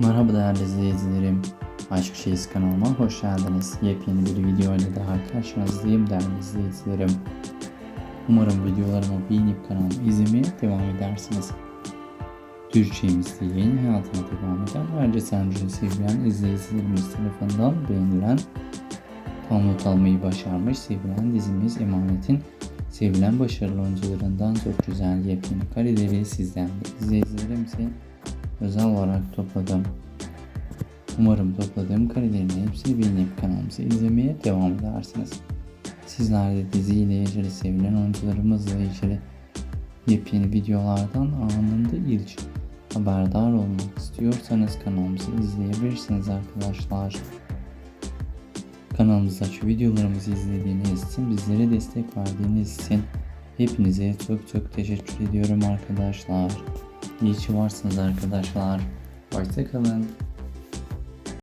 Merhaba değerli izleyicilerim. Aşk Şeyiz kanalıma hoş geldiniz. Yepyeni bir video ile daha karşınızdayım değerli izleyicilerim. Umarım videolarımı beğenip kanalımı izlemeye devam edersiniz. Türkçemizde yeni hayatına devam eden ayrıca Sancı'yı sevilen izleyicilerimiz tarafından beğenilen tam not almayı başarmış sevilen dizimiz Emanet'in sevilen başarılı oyuncularından çok güzel yepyeni kareleri sizden de izleyicilerim için özel olarak topladım. Umarım topladığım karelerin hepsini beğenip kanalımızı izlemeye devam edersiniz. Sizler de diziyle ilgili sevilen oyuncularımızla ilgili yepyeni videolardan anında ilk haberdar olmak istiyorsanız kanalımızı izleyebilirsiniz arkadaşlar. Kanalımızdaki videolarımızı izlediğiniz için, bizlere destek verdiğiniz için hepinize çok çok teşekkür ediyorum arkadaşlar. İyi ki varsınız arkadaşlar. Hoşçakalın.